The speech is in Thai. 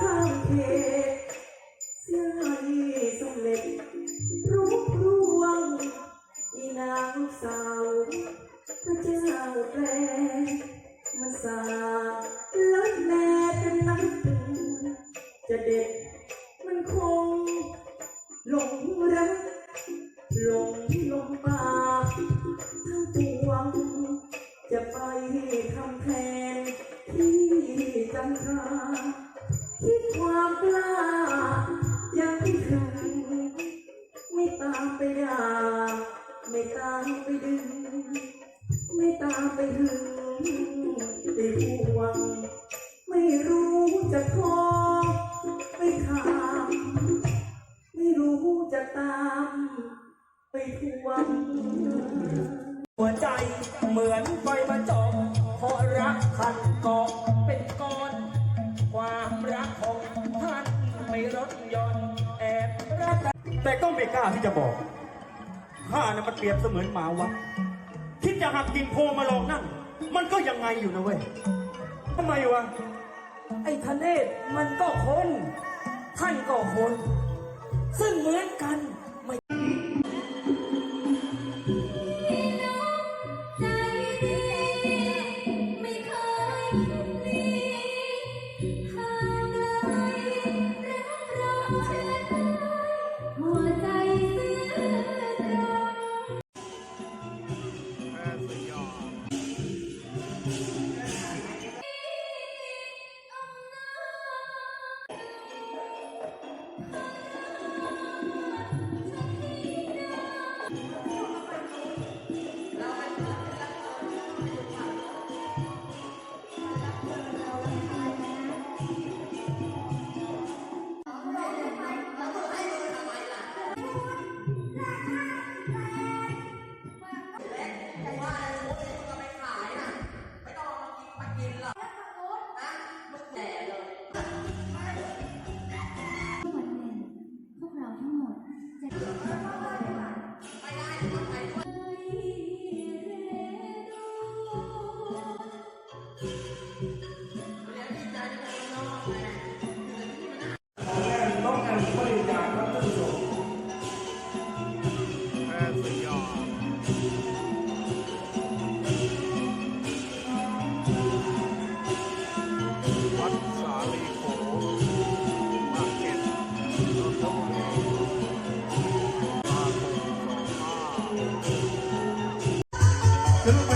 ข้ามเขตเสื้อที่เร็รูปร่วงอีนางสาวเจ้าแปรมาสาลัดแลเป็นนักถึงจะเด็ดมันคงหลงรักหลงลงปาทั้งปวงจะไปทำแทนที่จำคา ความกล้า ยังไม่ถึงไม่ตามไปด่าไม่ตามไปดึง ไม่ตามไปหึงไปห่วง ไม่รู้จะขอไปถามไม่รู้จะตาม ไปทวง หัวใจเหมือนไฟมาจองเพราะรักท่า แต่ก็ไม่กล้าที่จะบอกข้านะมันเปรียบเสมือนหมาวัดคิดจะหักกินโพมาลองนั่ง มันก็ยังไงอยู่นะเว้ยทำไมวะไอ้ทะเนศมันก็คน ท่านก็คน ซึ่งเหมือนกันไม่ ม